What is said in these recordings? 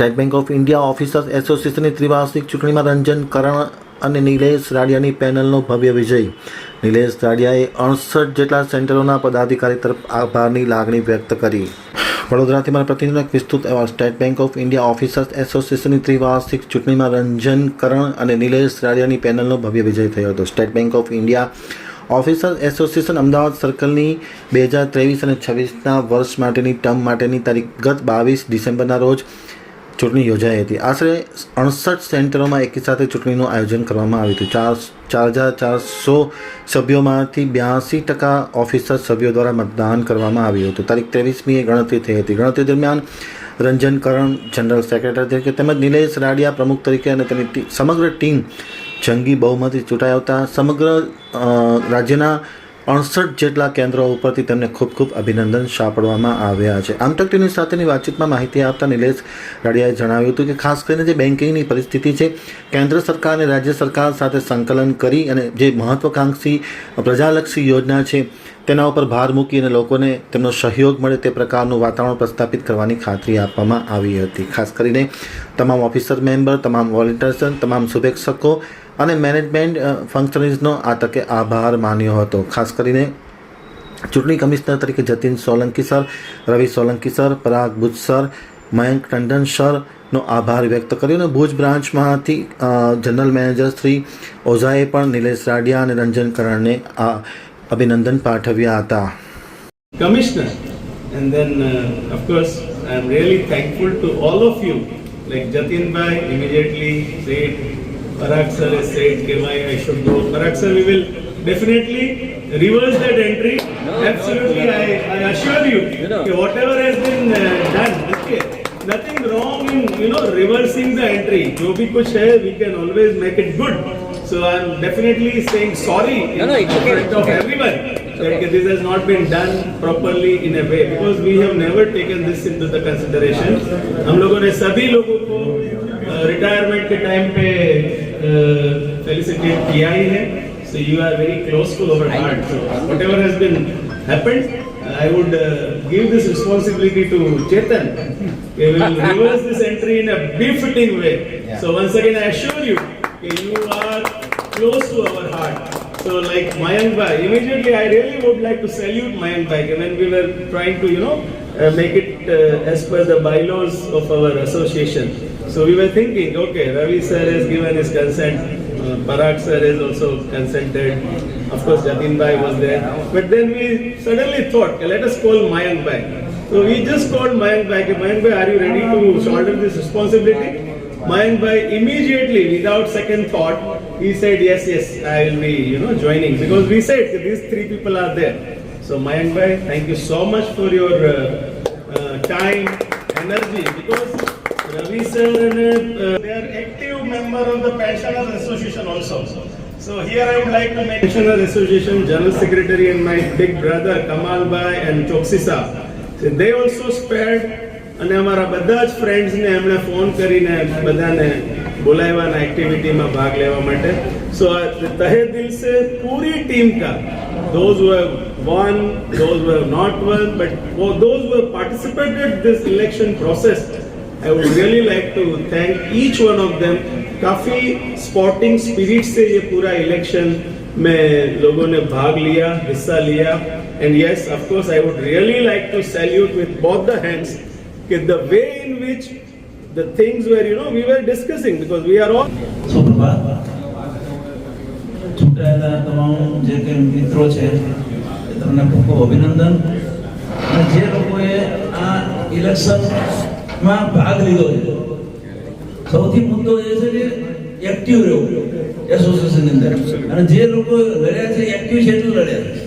State Bank of India officers એસોસિએશનની ત્રિવાર્ષિક ચૂંટણીમાં રંજન કરણ અને નિલેશ રાડિયાની પેનલનો ભવ્ય વિજય. નિલેશ રાડિયાએ અડસઠ જેટલા સેન્ટરોના પદાધિકારી તરફ આભારની લાગણી વ્યક્ત કરી. વડોદરાથી મારા પ્રતિનિધિનો વિસ્તૃત અહેવાલ. State Bank of India officers એસોસિએશનની ત્રિવાર્ષિક ચૂંટણીમાં રંજન કરણ અને નિલેશ રાડિયાની પેનલનો ભવ્ય વિજય થયો હતો. State Bank of India officers association Ahmedabad સર્કલની બે હજાર ત્રેવીસ અને છવ્વીસના વર્ષ માટેની ટર્મ માટેની તારીખ ગત બાવીસ ડિસેમ્બરના રોજ ચૂંટણી યોજાઈ હતી. આશરે અડસઠ સેન્ટરોમાં એકી સાથે ચૂંટણીનું આયોજન કરવામાં આવ્યું હતું. ચાર ચાર હજાર ચારસો સભ્યોમાંથી બ્યાસી ટકા ઓફિસર સભ્યો દ્વારા મતદાન કરવામાં આવ્યું હતું. તારીખ ત્રેવીસમીએ ગણતરી થઈ હતી. ગણતરી દરમિયાન રંજન કરણ, જનરલ સેક્રેટરી તરીકે તેમજ નિલેશ રાડિયા પ્રમુખ તરીકે અને તેની સમગ્ર ટીમ જંગી બહુમતી ચૂંટાયા આવતા સમગ્ર રાજ્યના અડસઠ જેટલા કેન્દ્રો ઉપરથી તેમને ખૂબ ખૂબ અભિનંદન સાંપડવામાં આવ્યા છે. આમતક ટીવી સાથેની વાતચીતમાં માહિતી આપતા નિલેશ રાડિયાએ જણાવ્યું હતું કે ખાસ કરીને જે બેન્કિંગની પરિસ્થિતિ છે, કેન્દ્ર સરકાર અને રાજ્ય સરકાર સાથે સંકલન કરી અને જે મહત્વકાંક્ષી પ્રજાલક્ષી યોજના છે, તેના ઉપર ભાર મૂકી અને લોકોને તેમનો સહયોગ મળે તે પ્રકારનું વાતાવરણ પ્રસ્થાપિત કરવાની ખાતરી આપવામાં આવી હતી. ખાસ કરીને તમામ ઓફિસર મેમ્બર, તમામ વોલેન્ટિયર્સ, તમામ શુભેચ્છકો અને મેનેજમેન્ટ ફંક્શનરીઝનો આ તકે આભાર માન્યો હતો. ખાસ કરીને ચૂંટણી કમિશનર તરીકે Jatin Solanki sir, Ravi Solanki sir, Parag Buj sir, Mayank Tandon સરનો આભાર વ્યક્ત કર્યો અને ભુજ બ્રાન્ચમાંથી જનરલ મેનેજર શ્રી ઓઝાએ પણ નિલેશ રાડિયા અને રંજન કરણને આ અભિનંદન પાઠવ્યા હતા. Commissioner and then of course I am really thankful to all of you like Jatinbhai immediately Parag sir has said, "Okay, why I should go. Parag sir, we will definitely reverse that entry. Absolutely, I, I assure you, okay, whatever has been uh, done, okay, nothing wrong in you know reversing the entry. जो भी कुछ है, we can always make it good. So I am definitely saying sorry in No, no, it's okay, front it's of okay. everyone that okay, this has not been done properly in a way because we have never taken this into the consideration. हम लोगों ने सभी लोगों को retirement के time पे felicitate PI. here. So you are very close to our heart. So whatever has been happened, I would uh, give this responsibility to Chetan. We will reverse this entry in a befitting way. Yeah. So once again, I assure you, you are close to our heart. So like Mayank Bhai, immediately I really would like to salute Mayank Bhai when we were trying to, you know, make it uh, as per the bylaws of our association. So we were thinking, okay, Ravi sir has given his consent, uh, Parag sir has also consented, of course Jatin Bhai was there. But then we suddenly thought, okay, let us call Mayank Bhai. So we just called Mayank Bhai, Mayank Bhai, are you ready to shoulder this responsibility? Mayank Bhai immediately, without second thought, he said, yes, yes, I will be, you know, joining. Because we said these three people are there. So Mayank Bhai, thank you so much for your uh, uh, Ravi sir, and, uh, they are active member of the Pensioners Association also. So here I would like to make Pensioners Association General Secretary and my big brother Kamal Bhai and Choksi Saab. So they also spared અને અમારા બધા જ ફ્રેન્ડ્સને એમણે phone કરીને બધાને બોલાવ્યાના એક્ટિવિટીમાં ભાગ લેવા માટે સો તહે દિલ સે પૂરી ટીમ का those who have won those who have not won but for those who have participated this election process I would really like to thank each one of them काफी स्पोर्टिंग स्पिरिट से ये पूरा election में लोगों ने भाग लिया हिस्सा लिया and yes of course I would really like to salute with both the hands कि the way in which the things where, you know, we were discussing because we are all સુપ્રભાત ચૂંટાયેલા તમામ જે કંઈ મિત્રો છે તમને ખૂબ અભિનંદન. અને જે લોકોએ આ ઇલેક્શનમાં ભાગ લીધો સૌથી મુદ્દો એ છે કે એક્ટિવ રહેવું એસોસિએશનની અંદર. અને જે લોકો લડ્યા છે એક્ટિવ છે, એટલું લડ્યા છે.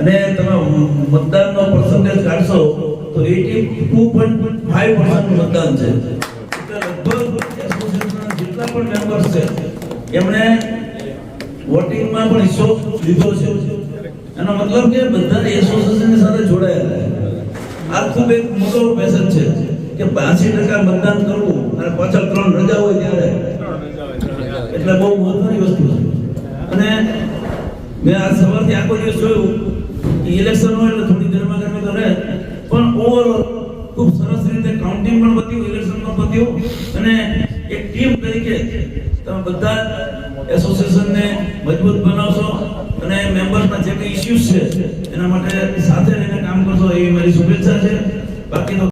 અને તમે મતદાનનો પર્સન્ટેજ કાઢશો તો એટી ટુ પોઈન્ટ ફાઈવ મતદાન છે. જેટલા પણ મેમ્બર્સ છે, એમણે વોટિંગમાં પણ એનો મતલબ કે બધા એસોસિએશનની સાથે જોડાયેલા આ ખૂબ એક મોટો મેસેજ છે કે બાસી ટકા મતદાન કરવું અને પાછળ ત્રણ રજા હોય ત્યારે. એટલે બહુ મહત્વની વસ્તુ છે. અને મેં આ સવારથી આખો દિવસ જોયું ઇલેક્શન હોય એટલે થોડી ગરમા ગરમી તો રહે પણ ઓવરઓલ ખૂબ સરસ રીતે કાઉન્ટિંગ પણ પત્યું ઇલેક્શનમાં પત્યું. અને એક ટીમ તરીકે તમે બધા એસોસિએશનને મજબૂત બનાવશો અને મેમ્બર્સના જે કંઈ ઇસ્યુઝ છે, એના માટે સાથે રહીને કામ કરશો એવી મારી શુભેચ્છા છે. બાકી તો